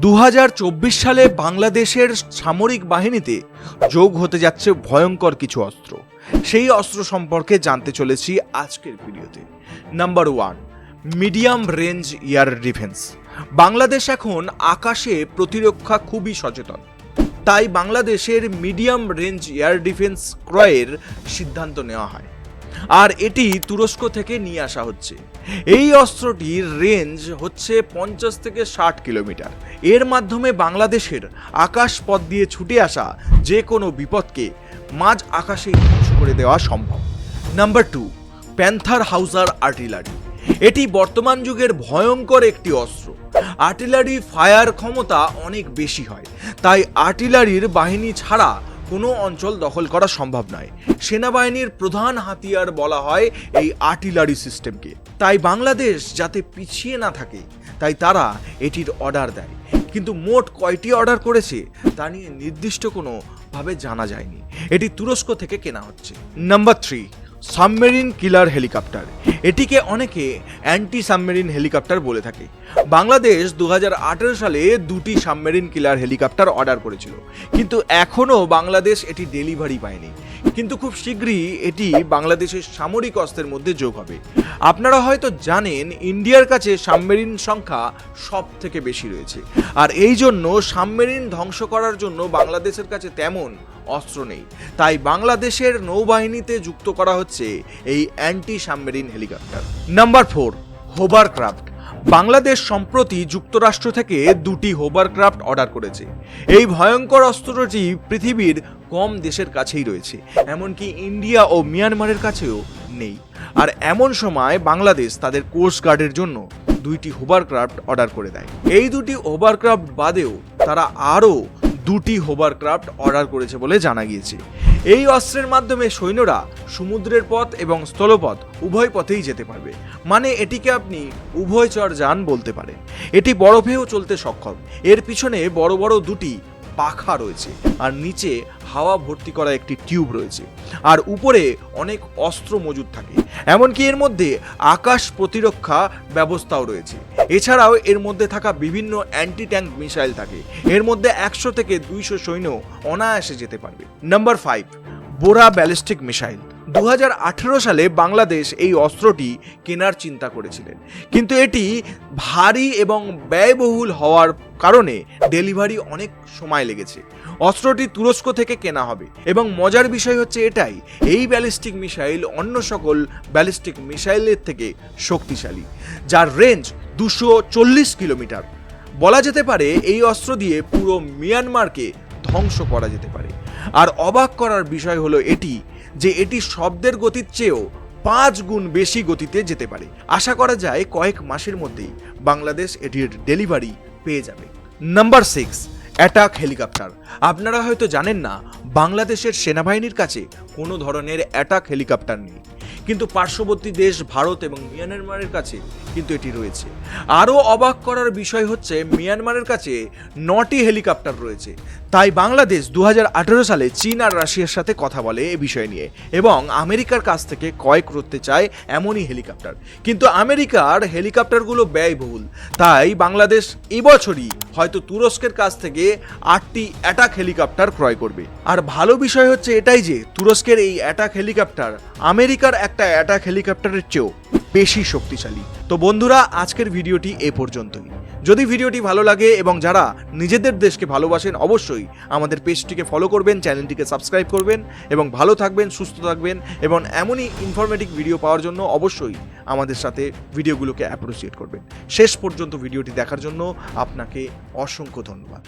দু হাজার চব্বিশ সালে বাংলাদেশের সামরিক বাহিনীতে যোগ হতে যাচ্ছে ভয়ঙ্কর কিছু অস্ত্র। সেই অস্ত্র সম্পর্কে জানতে চলেছি আজকের ভিডিওতে। Number one medium range air defence Bangladesh এখন আকাশে প্রতিরক্ষা খুবই সচেতন। তাই বাংলাদেশের মিডিয়াম রেঞ্জ এয়ার ডিফেন্স ক্রয়ের সিদ্ধান্ত নেওয়া হয়। আর এটি তুরস্ক থেকে নিয়ে আসা হচ্ছে। এই অস্ত্রটির রেঞ্জ হচ্ছে পঞ্চাশ থেকে ষাট কিলোমিটার। এর মাধ্যমে বাংলাদেশের আকাশ পথ দিয়ে ছুটে আসা যে কোনো বিপদকে মাঝ আকাশেই ধ্বংস করে দেওয়া সম্ভব। Number two, panther howitzer artillery. এটি বর্তমান যুগের ভয়ঙ্কর একটি অস্ত্র। আর্টিলারি ফায়ার ক্ষমতা অনেক বেশি হয়। তাই আর্টিলারির বাহিনী ছাড়া কোনো অঞ্চল দখল করা সম্ভব নয়। সেনাবাহিনীর প্রধান হাতিয়ার বলা হয় এই আর্টিলারি সিস্টেমকে। তাই বাংলাদেশ যাতে পিছিয়ে না থাকে, তাই তারা এটির অর্ডার দেয়। কিন্তু মোট কয়টি অর্ডার করেছে, তা নিয়ে নির্দিষ্ট কোনোভাবে জানা যায়নি। এটি তুরস্ক থেকে কেনা হচ্ছে। Number three. Submarine killer helicopter. এটিকে অনেকে অ্যান্টি সাবমেরিন হেলিকপ্টার বলে থাকে। বাংলাদেশ দু হাজার আঠেরো সালে দুটি সাবমেরিন কিলার হেলিকপ্টার অর্ডার করেছিল। কিন্তু এখনও বাংলাদেশ এটি ডেলিভারি পায়নি। কিন্তু খুব শীঘ্রই এটি বাংলাদেশের সামরিক অস্ত্রের মধ্যে যোগ হবে। আপনারা হয়তো জানেন, ইন্ডিয়ার কাছে সাবমেরিন সংখ্যা সব থেকে বেশি রয়েছে। আর এই জন্য সাবমেরিন ধ্বংস করার জন্য বাংলাদেশের কাছে তেমন অস্ত্র নেই। তাই বাংলাদেশের নৌবাহিনীতে যুক্ত করা হচ্ছে এই anti submarine helicopter number four hovercraft Bangladesh সম্প্রতি যুক্তরাষ্ট্র থেকে দুটি হোবারক্রাফট অর্ডার করেছে। এই ভয়ঙ্কর অস্ত্রটি পৃথিবীর কম দেশের কাছেই রয়েছে, এমনকি ইন্ডিয়া ও মিয়ানমারের কাছেও নেই। আর এমন সময় বাংলাদেশ তাদের কোস্ট গার্ডের জন্য দুইটি হোবারক্রাফট অর্ডার করে দেয়। এই দুটি হোবারক্রাফট বাদেও তারা আরও দুটি হোভারক্রাফট অর্ডার করেছে বলে জানা গিয়েছে। এই অস্ত্রের মাধ্যমে সৈন্যরা সমুদ্রের পথ এবং স্থলপথ উভয় পথেই যেতে পারবে। মানে এটিকে আপনি উভয়চর যান বলতে পারেন। এটি বরফেও চলতে সক্ষম। এর পিছনে বড় বড় দুটি পাখা রয়েছে আর নিচে হাওয়া ভর্তি করা একটি টিউব রয়েছে। আর উপরে অনেক অস্ত্র মজুদ থাকে। এমনকি এর মধ্যে আকাশ প্রতিরক্ষা ব্যবস্থাও রয়েছে। এছাড়াও এর মধ্যে থাকা বিভিন্ন অ্যান্টি ট্যাঙ্ক মিসাইল থাকে। এর মধ্যে একশো থেকে দুইশো সৈন্য অনায়াসে যেতে পারবে। Number five Bora ballistic missile দু হাজার আঠেরো সালে বাংলাদেশ এই অস্ত্রটি কেনার চিন্তা করেছিলেন। কিন্তু এটি ভারী এবং ব্যয়বহুল হওয়ার কারণে ডেলিভারি অনেক সময় লেগেছে। অস্ত্রটি তুরস্ক থেকে কেনা হবে এবং মজার বিষয় হচ্ছে এটাই, এই ব্যালিস্টিক মিসাইল অন্য সকল ব্যালিস্টিক মিসাইলের থেকে শক্তিশালী, যার রেঞ্জ দুশো চল্লিশ কিলোমিটার। বলা যেতে পারে এই অস্ত্র দিয়ে পুরো মিয়ানমারকে ধ্বংস করা যেতে পারে। আর অবাক করার বিষয় হলো এটি, যে এটি শব্দের গতির চেয়েও পাঁচ গুণ বেশি গতিতে যেতে পারে। আশা করা যায় কয়েক মাসের মধ্যেই বাংলাদেশ এটির ডেলিভারি পেয়ে যাবে। Number six, attack helicopter. আপনারা হয়তো জানেন না, বাংলাদেশের সেনাবাহিনীর কাছে কোনো ধরনের অ্যাটাক হেলিকপ্টার নেই। কিন্তু পার্শ্ববর্তী দেশ ভারত এবং মিয়ানমারের কাছে কিন্তু এটি রয়েছে। আরও অবাক করার বিষয় হচ্ছে, মিয়ানমারের কাছে নটি হেলিকপ্টার রয়েছে। তাই বাংলাদেশ দু হাজার আঠেরো সালে চীন আর রাশিয়ার সাথে কথা বলে এ বিষয় নিয়ে এবং আমেরিকার কাছ থেকে ক্রয় করতে চায় এমনই হেলিকপ্টার। কিন্তু আমেরিকার হেলিকপ্টারগুলো ব্যয়বহুল। তাই বাংলাদেশ এবছরই হয়তো তুরস্কের কাছ থেকে আটটি অ্যাটাক হেলিকপ্টার ক্রয় করবে। আর ভালো বিষয় হচ্ছে এটাই যে, তুরস্কের এই অ্যাটাক হেলিকপ্টার আমেরিকার একটা অ্যাটাক হেলিকপ্টারের চেয়েও বেশি শক্তিশালী। তো বন্ধুরা, আজকের ভিডিওটি এ পর্যন্তই। যদি ভিডিওটি ভালো লাগে এবং যারা নিজেদের দেশকে ভালোবাসেন, অবশ্যই আমাদের পেজটিকে ফলো করবেন চ্যানেলটিকে সাবস্ক্রাইব করবেন এবং ভালো থাকবেন, সুস্থ থাকবেন এবং এমনই ইনফরমেটিভ ভিডিও পাওয়ার জন্য অবশ্যই আমাদের সাথে ভিডিওগুলোকে অ্যাপ্রিসিয়েট করবেন। শেষ পর্যন্ত ভিডিওটি দেখার জন্য আপনাকে অসংখ্য ধন্যবাদ।